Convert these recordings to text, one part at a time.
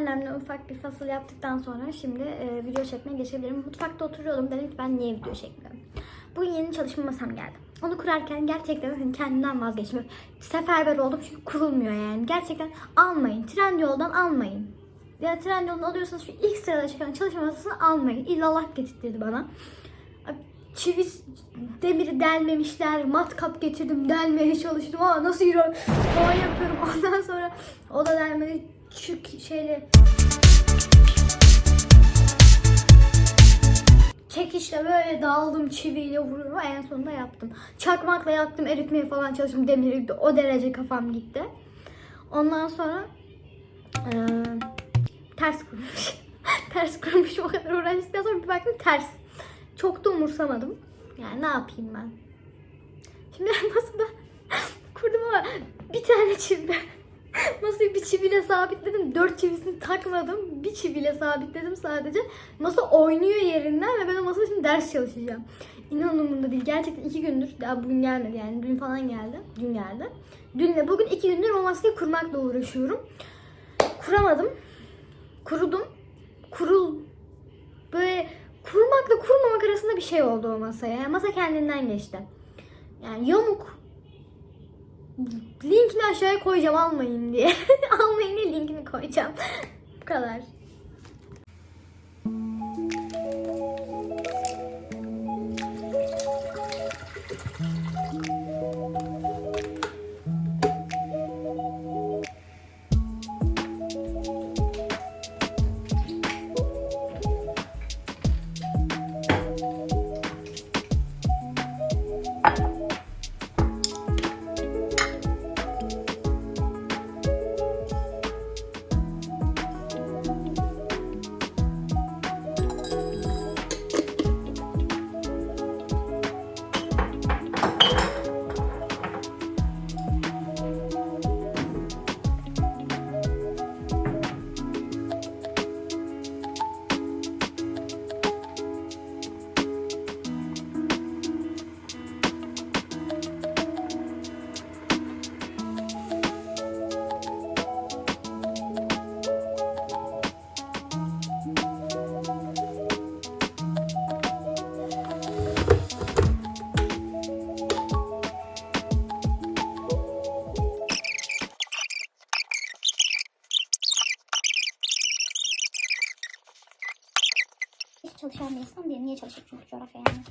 Annemle ufak bir fasıl yaptıktan sonra şimdi e, video çekmeye geçebilirim. Mutfakta oturuyordum. Dedim ki ben niye video çekmiyorum. Bugün yeni çalışma masam geldi. Onu kurarken gerçekten hani kendimden vazgeçtim. Seferber oldum çünkü kurulmuyor yani. Gerçekten almayın. Trendyol'dan almayın. Ya Trendyol'dan alıyorsanız şu ilk sırada çıkan çalışma masasını almayın. İllallah getirdi bana. Çivi demiri delmemişler. Matkap getirdim delmeye çalıştım. Aa nasıl yürü falan yapıyorum. Ondan sonra o da delmedi. Küçük şeyle çekişle böyle dağıldım çiviyle vuruyorum. En sonunda yaptım. Çakmakla yaktım eritmeye falan çalıştım. Demiri o derece kafam gitti. Ondan sonra eee, ters kurmuş. ters kurmuş o kadar uğraştıktan sonra bir baktım ters. Çok da umursamadım. Yani ne yapayım ben? Şimdi masada kurdum ama bir tane çivi. Masayı bir çiviyle sabitledim. Dört çivisini takmadım. Bir çiviyle sabitledim sadece. Masa oynuyor yerinden ve ben o masada şimdi ders çalışacağım. İnanın umurumda değil. Gerçekten iki gündür. Daha bugün gelmedi yani. Dün falan geldi. Dün geldi. Dünle bugün iki gündür o masayı kurmakla uğraşıyorum. Kuramadım. Kurudum. Kurul böyle kurmakla kurmamak arasında bir şey oldu o masaya. Yani masa kendinden geçti. Yani yamuk. Linkini aşağıya koyacağım almayın diye. almayın diye linkini koyacağım. Bu kadar. Çalışan bir insan değilim. Niye çalışayım çünkü coğrafya yani.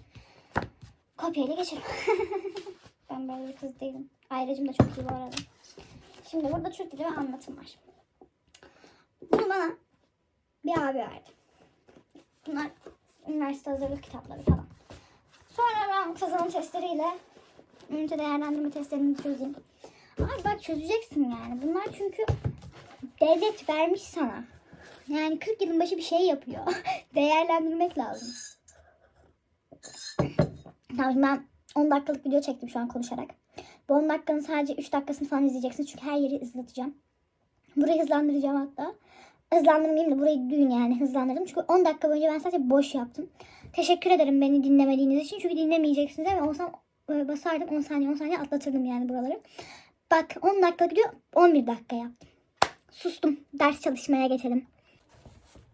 Kopyayla geçerim. ben böyle bir kız değilim. Ayrıcım da çok iyi bu arada. Şimdi burada Türk dili ve anlatım var. Bunu bana bir abi verdi. Bunlar üniversite hazırlık kitapları falan. Sonra ben kazanım testleriyle ünite değerlendirme testlerini çözeyim. Abi bak çözeceksin yani. Bunlar çünkü devlet vermiş sana. Yani 40 yılın başı bir şey yapıyor. Değerlendirmek lazım. Tamam ben 10 dakikalık video çektim şu an konuşarak. Bu 10 dakikanın sadece 3 dakikasını falan izleyeceksiniz. Çünkü her yeri hızlatacağım. Burayı hızlandıracağım hatta. Hızlandırmayayım da burayı düğün yani hızlandırdım. Çünkü 10 dakika boyunca ben sadece boş yaptım. Teşekkür ederim beni dinlemediğiniz için. Çünkü dinlemeyeceksiniz ama olsam böyle basardım 10 saniye 10 saniye atlatırdım yani buraları. Bak 10 dakikalık video 11 dakika yaptım. Sustum. Ders çalışmaya geçelim.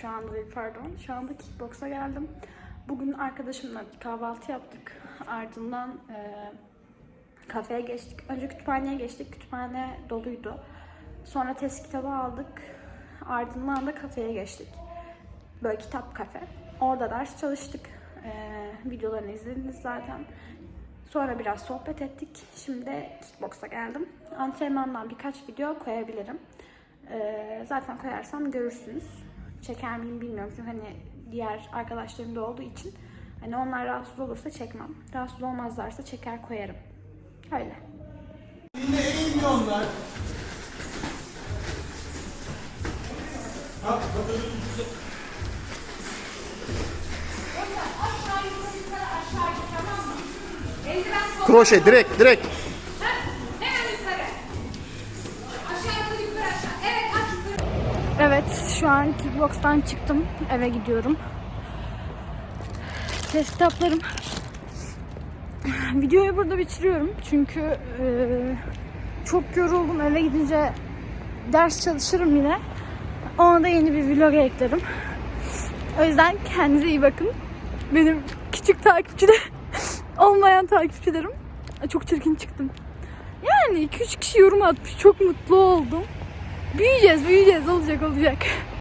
şu anda değil pardon. Şu anda kickboksa geldim. Bugün arkadaşımla kahvaltı yaptık. Ardından e, kafeye geçtik. Önce kütüphaneye geçtik. Kütüphane doluydu. Sonra test kitabı aldık. Ardından da kafeye geçtik. Böyle kitap kafe. Orada ders çalıştık. E, videolarını izlediniz zaten. Sonra biraz sohbet ettik. Şimdi kickboksa geldim. Antrenmandan birkaç video koyabilirim. Ee, zaten koyarsam görürsünüz. Çeker miyim bilmiyorum çünkü hani diğer arkadaşlarım da olduğu için hani onlar rahatsız olursa çekmem. Rahatsız olmazlarsa çeker koyarım. Öyle. Kroşe direkt direkt. Şu an kickbokstan çıktım. Eve gidiyorum. Test kitaplarım. Videoyu burada bitiriyorum. Çünkü eee, çok yoruldum. Eve gidince ders çalışırım yine. Ona da yeni bir vlog eklerim. O yüzden kendinize iyi bakın. Benim küçük takipçi de olmayan takipçilerim. Çok çirkin çıktım. Yani 2-3 kişi yorum atmış. Çok mutlu oldum. Büyüyeceğiz, büyüyeceğiz. Olacak, olacak.